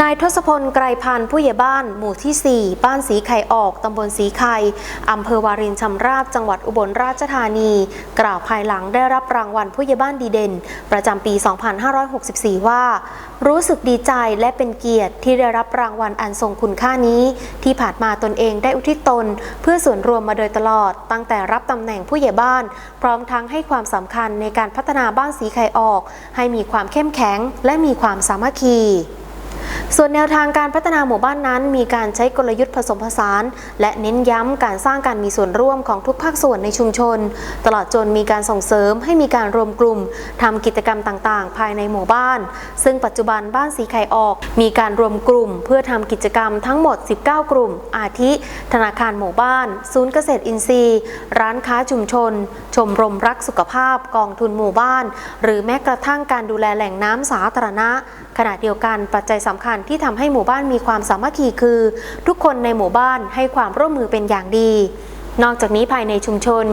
นายทศพลไกรพันธ์ผู้ใหญ่บ้านหมู่ที่ 4 บ้านสีไข่ออกตำบลสีไข่อำเภอวารินชำราบจังหวัดอุบลราชธานี กล่าวภายหลังได้รับรางวัลผู้ใหญ่บ้านดีเด่น ประจำปี 2564 ว่า รู้สึกดีใจและเป็นเกียรติที่ได้รับรางวัลอันทรงคุณค่านี้ ที่ผ่านมาตนเองได้อุทิศตน เพื่อส่วนรวมมาโดยตลอด ตั้งแต่รับตำแหน่งผู้ใหญ่บ้าน พร้อมทั้งให้ความสำคัญในการพัฒนาบ้านสีไข่ออก ให้มีความเข้มแข็ง และมีความสามัคคี ส่วนแนวทางการพัฒนาหมู่บ้านนั้น มีการใช้กลยุทธ์ผสมผสาน และเน้นย้ำการสร้างการมีส่วนร่วมของทุกภาคส่วนในชุมชน ตลอดจนมีการส่งเสริมให้มีการรวมกลุ่มทำกิจกรรมต่างๆ ภายในหมู่บ้าน ซึ่งปัจจุบันบ้านสีไข่ออก มีการรวมกลุ่ม เพื่อทำกิจกรรมทั้งหมด 19 กลุ่ม อาทิ ธนาคารหมู่บ้าน ศูนย์เกษตรอินทรีย์ ร้านค้าชุมชน ชมรมรักสุขภาพ กองทุนหมู่บ้าน หรือแม้กระทั่งการดูแลแหล่งน้ำสาธารณะ ขณะเดียวกันปัจจัยสำคัญที่ทำให้หมู่บ้านมีความสามัคคีคือ ทุกคนในหมู่บ้านให้ความร่วมมือเป็นอย่างดีนอกจากนี้ภายในชุมชน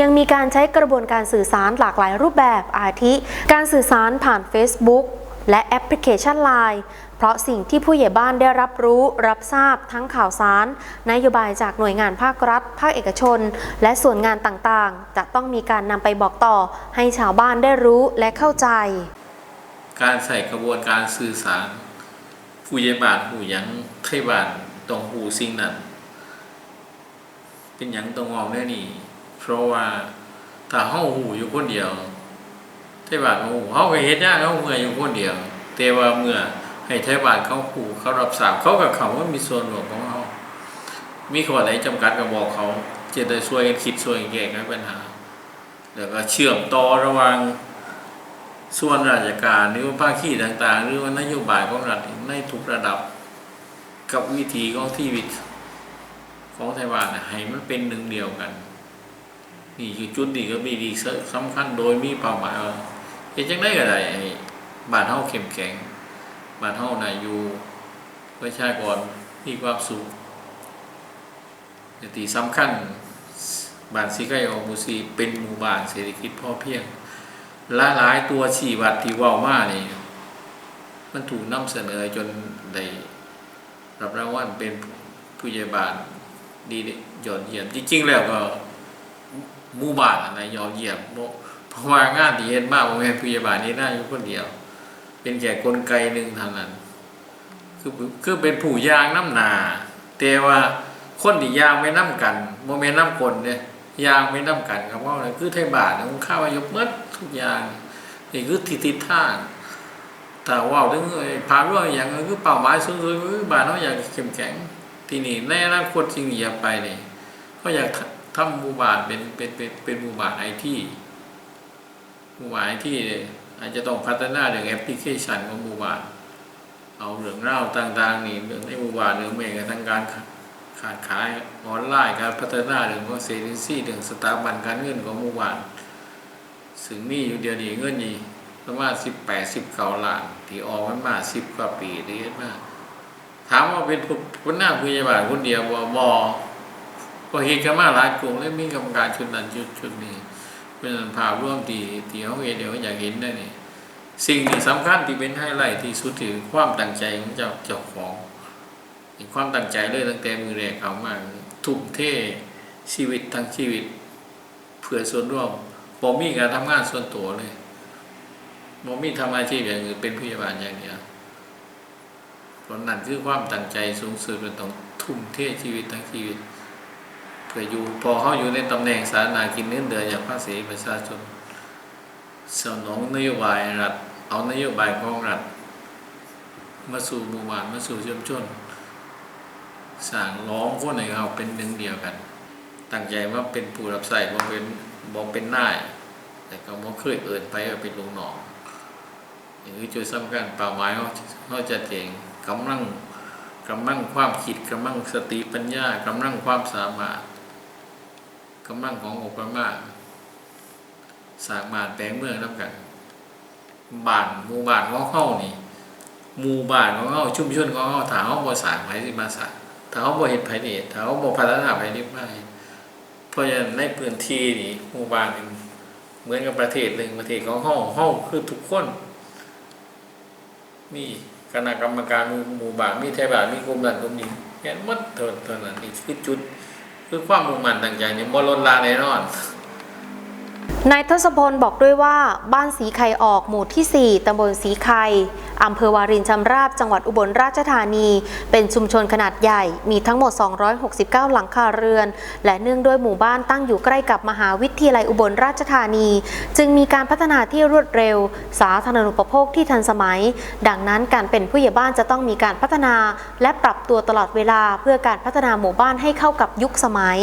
ยังมีการใช้กระบวนการสื่อสารหลากหลายรูปแบบอาทิ การสื่อสารผ่าน Facebook และแอปพลิเคชัน Line เพราะสิ่งที่ผู้ใหญ่บ้านได้รับรู้รับทราบทั้งข่าวสาร นโยบายจากหน่วยงานภาครัฐ ภาคเอกชน และส่วนงานต่างๆ จะต้องมีการนำไปบอกต่อให้ชาวบ้านได้รู้และเข้าใจ การใส่กระบวนการสื่อสาร ผู้ใหญ่บ้านผู้หยังไทยบ้านต้องหูสิ่งนั้นเป็นหยังต้องมองแน่นี่ เพราะว่าถ้าเฮาหูอยู่คนเดียวไทยบ้านหูเฮาก็เฮ็ดยากเฮาเมื่อยอยู่คนเดียว แต่ว่าเมื่อให้ไทยบ้านเขาหูเขารับทราบเขากับเขาว่ามีส่วนร่วมของเฮามีข้อไหนจำกัดก็บอกเขาจะได้ช่วยกันคิดช่วยกันแก้ไขปัญหา แล้วก็เชื่อมต่อระหว่าง ส่วนราชการหรือว่าภาคีต่าง ๆ หรือว่านโยบายของรัฐในทุกระดับกับวิธีของที่วิตของไต้หวันให้มันเป็นหนึ่งเดียวกันนี่คือจุดนี้ก็มีดีสำคัญโดยมีเป้าหมายว่าเฮ็ดจังไดก็ได้บ้านเฮาเข้มแข็งบ้านเฮาน่ะอยู่ประชากรมีความสุขแต่ที่สำคัญบ้านสีไก่ออกหมูซีเป็นหมู่บ้านเศรษฐกิจพอเพียง หลายหลายๆตัวชี้วัดที่เว่ามานี่มันถูกนำเสนอจนได้รับรางวัลเป็นผู้ใหญ่บ้านดีเด่นยอดเยี่ยมจริงๆแล้วก็มู่บ้านอะไรยอดเยี่ยมเพราะว่างานที่เฮ็ดมากบ่แม่ผู้ใหญ่บ้านนี่ได้อยู่คนเดียว เป็นแค่กลไกหนึ่งเท่านั้น คือคือเป็นผู้ยางน้ำหนาแต่ว่าคนที่ยางไม่น้ำกันบ่แม่นน้ำคนเนี่ย ยางไม่น้ำกันครับว่าอะไรคือไทยบาทมันข้าวายกเมดทุกอย่างนี่คือทิศทิศทาแต่ว่าถึงไอ้ภาพรวมอย่างก็คือเป้าหมายสูงสุดคือบาทเขาอยากเข้มแข็ง ที่นี่ในอนาคตจริงอย่าไปเนี่ยเขาอยากทำหมู่บ้านเป็นเป็นเป็นเป็นหมู่บ้านไอทีหมู่บ้านไอที่อาจจะต้องพัฒนาเรื่องแอปพลิเคชันของหมู่บ้านเอาเรื่องเล่าต่างๆนี่เรื่องในหมู่บ้านเรื่องแม่งทางการ ขาดขายออนไลน์การพัฒนาเรื่องของเซนิซี่เรื่องสถาบันการเงินของหมู่บ้านซึ่งมีอยู่เดียวนี้เงินนี่ประมาณสิบแปดสิบเก้าล้านที่ออกมันมาสิบกว่าปีที่เฮ็ดมาถามว่าเป็นผู้คนหน้าผู้ใหญ่บ้านคนเดียวบ่บ่ก็เฮ็ดกันมาหลายกลุ่มแล้วมีกรรมการชุดนั้นชุดชุดนี้เป็นภาพร่วมที่ที่เขาเห็นเดี๋ยวอยากเห็นได้นี่สิ่งที่สำคัญที่เป็นไฮไลท์ที่สุดคือความตั้งใจของเจ้าเจ้าของ มีความตั้งใจเลยตั้งแต่มือแรกเขามาทุ่มเทชีวิตทั้งชีวิต เพื่อส่วนร่วมบ่มีการทำงานส่วนตัวเลยบ่มีทำอาชีพอย่างอื่นเป็นผู้ใหญ่บ้านอย่างเดียวเพราะนั่นคือความตั้งใจสูงสุดมันต้องทุ่มเทชีวิตทั้งชีวิตเพื่ออยู่พอเขาอยู่ในตำแหน่งสาธารณกินเงินเดือนจากภาษีประชาชนสนองนโยบายรัฐเอานโยบายของรัฐมาสู่หมู่บ้านมาสู่ชุมชน สร้างล้อมคนให้เขาเป็นหนึ่งเดียวกัน ตั้งใจว่าเป็นผู้รับใช้บ่เป็นบ่เป็นนาย แต่ก็บ่เคยเอินไปว่าเป็นลูกน้องอย่างนี้จุดสำคัญเป้าหมายเขาเขาจะเก่งกำลังกำลังความคิดกำลังสติปัญญากำลังความสามารถกำลังขององค์ประมาณสร้างบ้านแปลงเมืองนำกันบ้านหมู่บ้านของเฮานี่หมู่บ้านของเฮาชุมชนของเฮาถ้าเฮาบ่สร้างไผสิมาสร้าง ถ้าเขาบ่เฮ็ดไผนี่ถ้าเขาบ่พัฒนาไผนี่มาเฮ็ดเพราะฉะนั้นในพื้นที่นี่หมู่บ้านนี่เหมือนกับประเทศหนึ่งประเทศของห้องห้องคือทุกคน มีคณะกรรมการหมู่บ้านมีไทยบ้านมีกรมนั้นกรมนี้เห็นหมดเท่าเท่านั้นนี่คือจุด คือความมุ่งมั่นตั้งใจนี่บ่ลดละแน่นอน นายทศพลบอกด้วยว่าบ้านสีไข่ออกหมู่ที่ 4ตำบลสีไข่อำเภอวารินชำราบ จังหวัดอุบลราชธานี เป็นชุมชนขนาดใหญ่ มีทั้งหมด 269 หลังคาเรือน และเนื่องด้วยหมู่บ้านตั้งอยู่ใกล้กับมหาวิทยาลัยอุบลราชธานี จึงมีการพัฒนาที่รวดเร็ว สาธารณูปโภคที่ทันสมัย ดังนั้นการเป็นผู้ใหญ่บ้านจะต้องมีการพัฒนา และปรับตัวตลอดเวลาเพื่อการพัฒนาหมู่บ้านให้เข้ากับยุคสมัย